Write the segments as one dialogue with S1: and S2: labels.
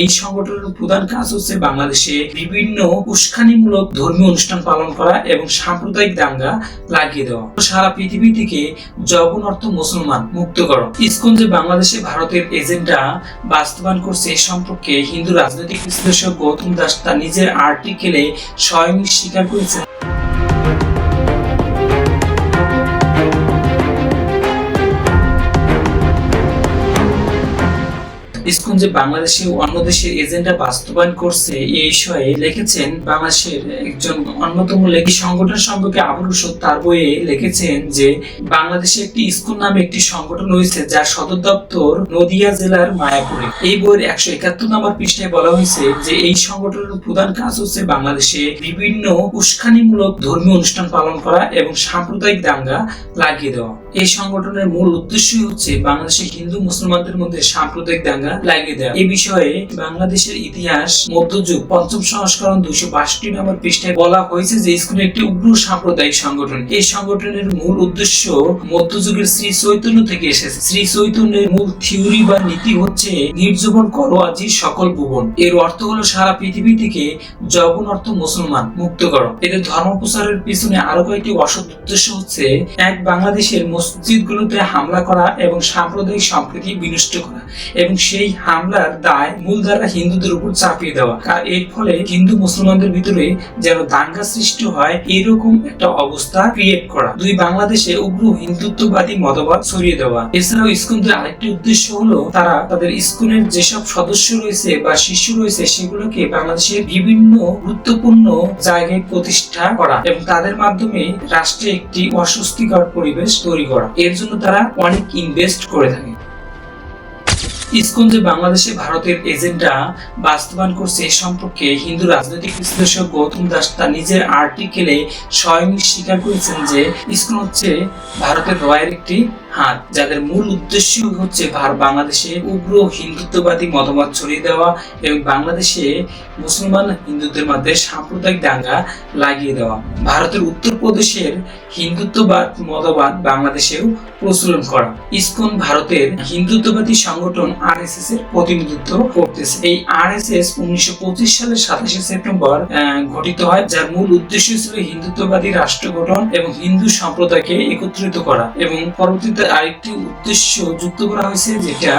S1: এই সংগঠনের প্রধান কাজ হচ্ছে বাংলাদেশে বিভিন্ন উস্কানিমূলক ধর্মীয় অনুষ্ঠান পালন করা এবং সাম্প্রদায়িক দাঙ্গা লাগিয়ে দেওয়া। সারা পৃথিবী থেকে জবন অর্থ মুসলমান মুক্ত করো। ইসকন যে বাংলাদেশে ভারতের এজেন্ডা বাস্তবায়ন করছে এ সম্পর্কে হিন্দু রাজনৈতিক বিশ্লেষক গৌতম দাস তার নিজের আর্টিকেলে স্বয়ং স্বীকার করেছেন। ইসকন যে বাংলাদেশে অন্য দেশের এজেন্ডা বাস্তবায়ন করছে এই বিষয়ে লিখেছেন বাংলাদেশের একজন অন্যতম লেখী সংগঠন সম্পর্কে আবুল রশদ তার বইয়ে লিখেছেন যে বাংলাদেশে একটি ইসকন নামে একটি সংগঠন রয়েছে যার সদর দপ্তর নদিয়া জেলার মায়াপুরে। এই বইয়ের একশো একাত্তর নম্বর পৃষ্ঠায় বলা হয়েছে যে এই সংগঠনের প্রধান কাজ হচ্ছে বাংলাদেশে বিভিন্ন উস্কানিমূলক ধর্মীয় অনুষ্ঠান পালন করা এবং সাম্প্রদায়িক দাঙ্গা লাগিয়ে দেওয়া। এই সংগঠনের মূল উদ্দেশ্যই হচ্ছে বাংলাদেশের হিন্দু, মুসলমানদের মধ্যে সাম্প্রদায়িক দাঙ্গা লাগিয়ে দেওয়া এই বিষয়ে বাংলাদেশের ইতিহাস, মধ্যযুগ, পঞ্চম সংস্করণ দুশো বাষট্টি নম্বর পৃষ্ঠায় বলা হয়েছে যে স্কুল একটি উগ্র সাম্প্রদায়িক সংগঠন। এই সংগঠনের মূল উদ্দেশ্য মধ্যযুগের শ্রী চৈতন্য থেকে এসেছে। শ্রী চৈতন্যের মূল থিওরি বা নীতি হচ্ছে নির্জীবন করো আজি সকল ভুবন। এর অর্থ হলো সারা পৃথিবী থেকে জবন অর্থ মুসলমান, মুক্ত করো। এদের ধর্ম প্রচারের পিছনে আরও কয়েকটি অসৎ উদ্দেশ্য হচ্ছে, এক, বাংলাদেশের মসজিদগুলোতে হামলা করা এবং সাম্প্রদায়িক সম্প্রীতি বিনষ্ট করা এবং সেই হামলার দায় মূলধারা হিন্দুদের উপর চাপিয়ে দেওয়া। আর এর ফলে হিন্দু মুসলমানদের ভিতরে যেন দাঙ্গা সৃষ্টি হয়, এরকম একটা অবস্থা ক্রিয়েট করা। দুই বাংলাদেশে উগ্র হিন্দুত্ববাদী মতবাদ ছড়িয়ে দেওয়া। এছাড়াও ইস্কনদের আরেকটি উদ্দেশ্য হলো তারা তাদের ইস্কনের যেসব সদস্য রয়েছে বা শিশু রয়েছে সেগুলোকে বাংলাদেশের বিভিন্ন গুরুত্বপূর্ণ জায়গায় প্রতিষ্ঠা করা এবং তাদের মাধ্যমে রাষ্ট্রে একটি অস্বস্তিকর পরিবেশ তৈরি করা। এর জন্য তারা অনেক ইনভেস্ট করে থাকে। ইসকন যে বাংলাদেশে ভারতের এজেন্ডা বাস্তবায়ন করছে এ সম্পর্কে হিন্দু রাজনৈতিক বিশ্লেষক গৌতম দাস তার নিজের আর্টিকেলে স্বয়ং স্বীকার করেছেন যে ইসকন হচ্ছে ভারতের রয়ের একটি হাত, যাদের মূল উদ্দেশ্য হচ্ছে ভার- বাংলাদেশে উগ্র হিন্দুত্ববাদী মতামত ছড়িয়ে দেওয়া এবং বাংলাদেশে মুসলমান হিন্দুদের মধ্যে সাম্প্রদায়িক দাঙ্গা লাগিয়ে দেওয়া। ভারতের উত্তরপ্রদেশের হিন্দুত্ববাদ মতবাদ বাংলাদেশেও প্রচলন করা। ইসকন ভারতের হিন্দুত্ববাদী সংগঠন আরএসএস এর প্রতিনিধিত্ব করতেছে। এই আরএসএস উনিশশো পঁচিশ সালের সাতাশে সেপ্টেম্বর গঠিত হয়, যার মূল উদ্দেশ্য ছিল হিন্দুত্ববাদী রাষ্ট্র গঠন এবং হিন্দু সম্প্রদায়কে একত্রিত করা এবং পরবর্তীতে আরেকটি উদ্দেশ্য যুক্ত করা হয়েছে, যেটা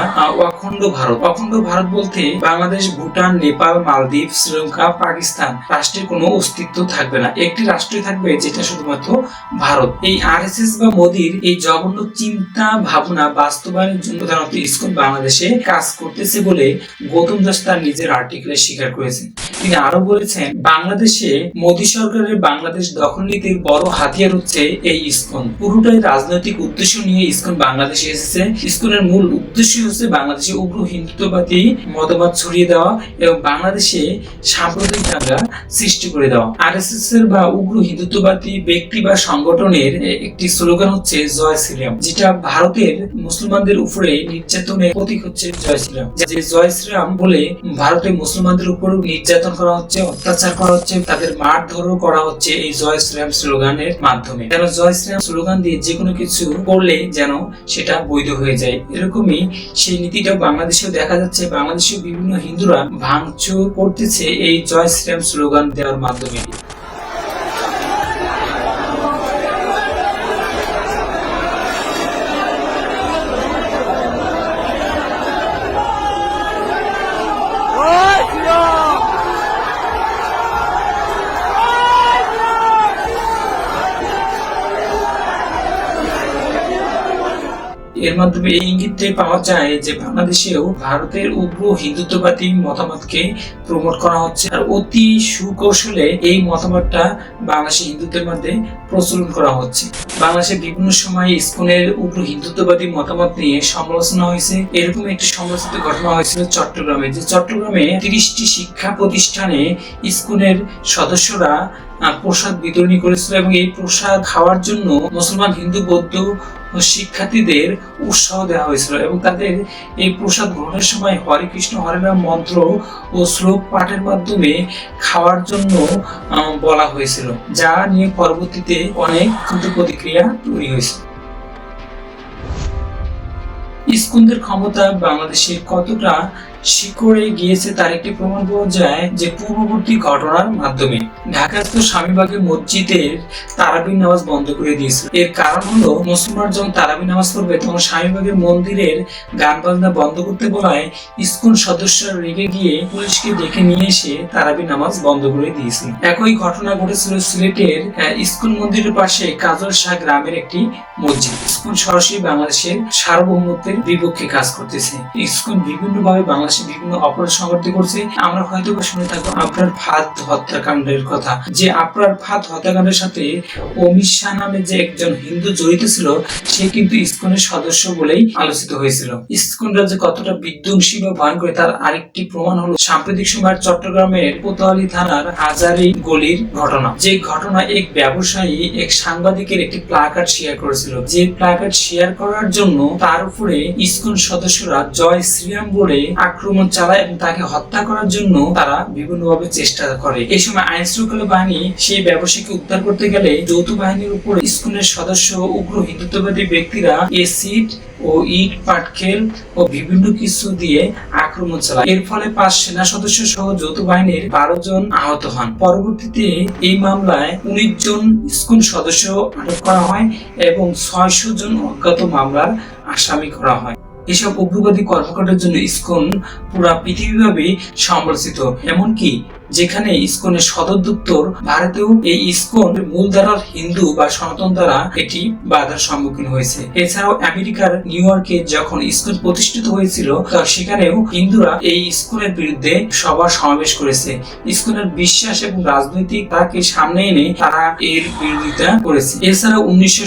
S1: অখণ্ড ভারত। অখণ্ড ভারত বলতে বাংলাদেশ, ভুটান, নেপাল, মালদ্বীপ, শ্রীলঙ্কা, পাকিস্তান রাষ্ট্রের কোনো অস্তিত্ব থাকবে না। একটি রাষ্ট্রই থাকবে যেটা শুধুমাত্র ভারত। এই আরএসএস বা মোদির এই জঘন্য চিন্তা, ভাবনা বাস্তবায়নের জন্য প্রধানত ইসকন বাংলাদেশে কাজ করতেছে বলে গৌতম দাস তার নিজের আর্টিকেলে স্বীকার করেছেন। তিনি আরও বলেছেন, বাংলাদেশে মোদী সরকারের বাংলাদেশ দখল নীতির বড় হাতিয়ার হচ্ছে এই ইসকন। পুরোটাই রাজনৈতিক উদ্দেশ্য নিয়ে ইসকন বাংলাদেশে এসেছে। ইসকনের মূল উদ্দেশ্য হচ্ছে বাংলাদেশে উগ্র হিন্দুত্ববাদী মতবাদ ছড়িয়ে দেওয়া এবং বাংলাদেশে সাম্প্রদায়িক দাঙ্গা সৃষ্টি করে দেওয়া। আরএসএস এর বা উগ্র হিন্দুত্ববাদী ব্যক্তি বা সংগঠনের একটি স্লোগান হচ্ছে জয় শ্রীরাম, যেটা ভারতের মুসলমানদের উপরে নির্যাতনের প্রতীক হচ্ছে জয় শ্রীরাম। যে জয় শ্রীরাম বলে ভারতের মুসলমানদের উপর নির্যাতন করা হচ্ছে, অত্যাচার করা হচ্ছে, তাদের মারধরও করা হচ্ছে এই জয় শ্রীরাম স্লোগানের মাধ্যমে। যেন জয় শ্রীরাম স্লোগান দিয়ে যে কোনো কিছু করলে যেন সেটা বৈধ হয়ে যায়। এরকমই সেই নীতিটা বাংলাদেশেও দেখা যাচ্ছে। বাংলাদেশের বিভিন্ন হিন্দুরা ভাঙচুর করতেছে এই জয় শ্রীরাম স্লোগান দেওয়ার মাধ্যমে। এর মাধ্যমে এই ইঙ্গিতটাই পাওয়া যায় যে বাংলাদেশেও ভারতের উগ্র হিন্দুত্ববাদী মতামতকে প্রমোট করা হচ্ছে আর অতি সুকৌশলে এই মতামতটা বাংলাদেশের হিন্দুদের মধ্যে প্রচলন করা হচ্ছে। বাংলাদেশে বিভিন্ন সময় ইসকনের উগ্র হিন্দুত্ববাদী মতামত নিয়ে সমালোচনা হয়েছে। এরকম একটি সমালোচিত ঘটনা হয়েছিল চট্টগ্রামে, যে চট্টগ্রামে তিরিশটি শিক্ষা প্রতিষ্ঠানে ইসকনের সদস্যরা প্রসাদ বিতরণী করেছিল এবং এই প্রসাদ খাওয়ার জন্য মুসলমান হিন্দু বৌদ্ধ শিক্ষার্থীদের উৎসাহ দেওয়া হয়েছিল এবং তাদের এই প্রসাদ গ্রহণের সময় হরে কৃষ্ণ, হরে রাম মন্ত্র ও শ্লোক পাঠের মাধ্যমে খাওয়ার জন্য বলা হয়েছিল, যা নিয়ে পরবর্তীতে অনেক ক্ষুদ্র প্রতিক্রিয়া তৈরি হয়েছিল ইস্কুনদের ক্ষমতা বাংলাদেশে কতটা শিকড়ে গিয়েছে তার একটি প্রমাণ পাওয়া যায় যে পূর্ববর্তী ঘটনার মাধ্যমে। ঢাকাস্থ স্বামীবাগের মসজিদের তারাবির নামাজ বন্ধ করে দিয়েছিল। এর কারণ হলো মুসলমান যখন তারাবি নামাজ পড়বে তখন স্বামীবাগের মন্দিরের গান বাজনা বন্ধ করতে বলায় স্কুল সদস্যরা রেগে গিয়ে পুলিশকে ডেকে নিয়ে এসে তারাবি নামাজ বন্ধ করে দিয়েছিল। একই ঘটনা ঘটেছিল সিলেটের স্কুল মন্দিরের পাশে কাজল শাহ গ্রামের একটি মসজিদ। স্কুল সরাসরি বাংলাদেশের সার্বভৌমত্বের বিপক্ষে কাজ করতেছে। স্কুল বিভিন্ন ভাবে বাংলাদেশে বিভিন্ন অপরাধ সংগঠিত করছে। আমরা হয়তো বা শুনে থাকব আপনার ফাঁদ হত্যাকাণ্ডের কথা। যে আপনার ফাঁদ হত্যাকাণ্ডের সাথে অমিত শাহ নামে যে একজন হিন্দু জড়িত ছিল, সে কিন্তু ইসকনের সদস্য বলেই আলোচিত হয়েছিল। ইসকনরা যে কতটা বিধ্বংসী বা ভয়ঙ্কর, তার আরেকটি প্রমাণ হলো সাম্প্রতিক সময়ের চট্টগ্রামের কোতোয়ালি থানার হাজারি গলির ঘটনা। যে ঘটনা এক ব্যবসায়ী, এক সাংবাদিকের একটি প্লাকার্ড শেয়ার করেছিল। যে প্ল্যাকার্ড শেয়ার করার জন্য তার উপরে ইসকন সদস্যরা জয় শ্রীরাম বলে আক্রমণ চালায় এবং তাকে হত্যা করার জন্য তারা বিভিন্নভাবে চেষ্টা করে। এই সময় আইন শৃঙ্খলা বাহিনী সেই ব্যবসায়ীকে উদ্ধার করতে গেলে যৌথ বাহিনীর উপর ইসকনের সদস্য উগ্র হিন্দুত্ববাদী ব্যক্তিরা এসিড ও ইট পাটকেল ও বিভিন্ন কিছু দিয়ে আক্রমণ চালায়। এর ফলে পাঁচ সেনা সদস্য সহ যৌথ বাহিনীর বারো জন আহত হন। পরবর্তীতে এই মামলায় উনিশ জন ইসকন সদস্য আটক করা হয় এবং ছয়শো জন অজ্ঞাত মামলার আসামি করা হয়। এসব উগ্রবাদী কর্মকাণ্ডের জন্য ইসকন পুরা পৃথিবীব্যাপী সমালোচিত এমনকি যেখানে ইসকনের সদর দপ্তর ভারতেও এই ইসকন মূলধারার হিন্দু বা সনাতন দ্বারা এটি বাধার সম্মুখীন হয়েছে। এছাড়াও আমেরিকার নিউ ইয়র্কে যখন ইসকন প্রতিষ্ঠিত হয়েছিল সেখানেও হিন্দুরা এই ইসকনের বিরুদ্ধে সভা সমাবেশ করেছে। ইসকনের বিশ্বাস এবং রাজনৈতিক তাকে সামনে এনে তারা এর বিরোধিতা করেছে। এছাড়াও উনিশশো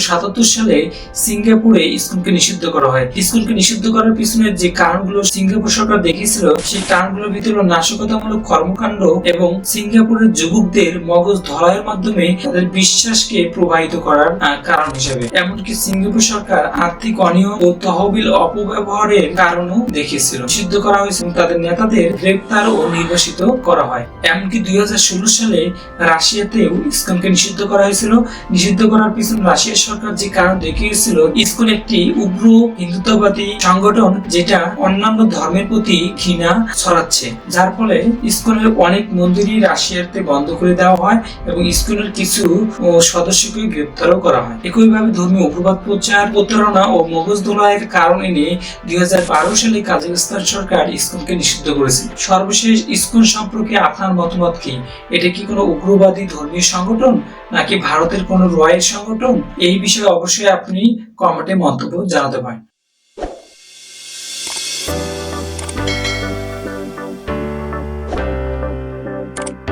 S1: সালে সিঙ্গাপুরে ইসকনকে নিষিদ্ধ করা হয়। ইসকনকে নিষিদ্ধ করার পিছনে যে কারণগুলো সিঙ্গাপুর সরকার দেখিয়েছিল, সেই কারণগুলোর ভিতরে নাশকতামূলক কর্মকাণ্ড এবং সিঙ্গাপুরের যুবকদের মগজ ধরায়ের মাধ্যমে তাদের বিশ্বাসকে প্রবাহিত করার কারণ হিসেবে। এমনকি সিঙ্গাপুর সরকার আর্থিক অনিয়ম ও তহবিল অপব্যবহারের কারণও দেখিয়েছিল। সিদ্ধ করা হয়েছে এবং তাদের নেতাদের গ্রেপ্তার ও নির্বাসিত করা হয়। এমনকি দুই সালে রাশিয়াতেও ইসকনকে নিষিদ্ধ করা হয়েছিল। নিষিদ্ধ করার পিছনে রাশিয়ার সরকার যে কারণ দেখিয়েছিল, ইসকন একটি উগ্র হিন্দুত্ববাদী সংগঠন যেটা অন্যান্য ধর্মের প্রতি ঘৃণা ছড়াচ্ছে। যার ফলে ইসকনের অনেক মন্দিরই রাশিয়াতে বন্ধ করে দেওয়া হয় এবং স্কুলের কিছু সদস্যকে গ্রেপ্তারও করা হয়। একইভাবে ধর্মীয় উগ্রবাদ প্রচার, প্রতারণা ও মগজ দোলায়ের কারণ এনে দুই হাজার বারো সালে কাজাখস্তান সরকার ইসকনকে নিষিদ্ধ করেছে সর্বশেষ স্কুল সম্পর্কে আপনার মতামত কি? এটা কি কোনো উগ্রবাদী ধর্মীয় সংগঠন নাকি ভারতের কোনো রয়ের সংগঠন? এই বিষয়ে অবশ্যই আপনি কমেন্টে মন্তব্য জানাতে পারেন।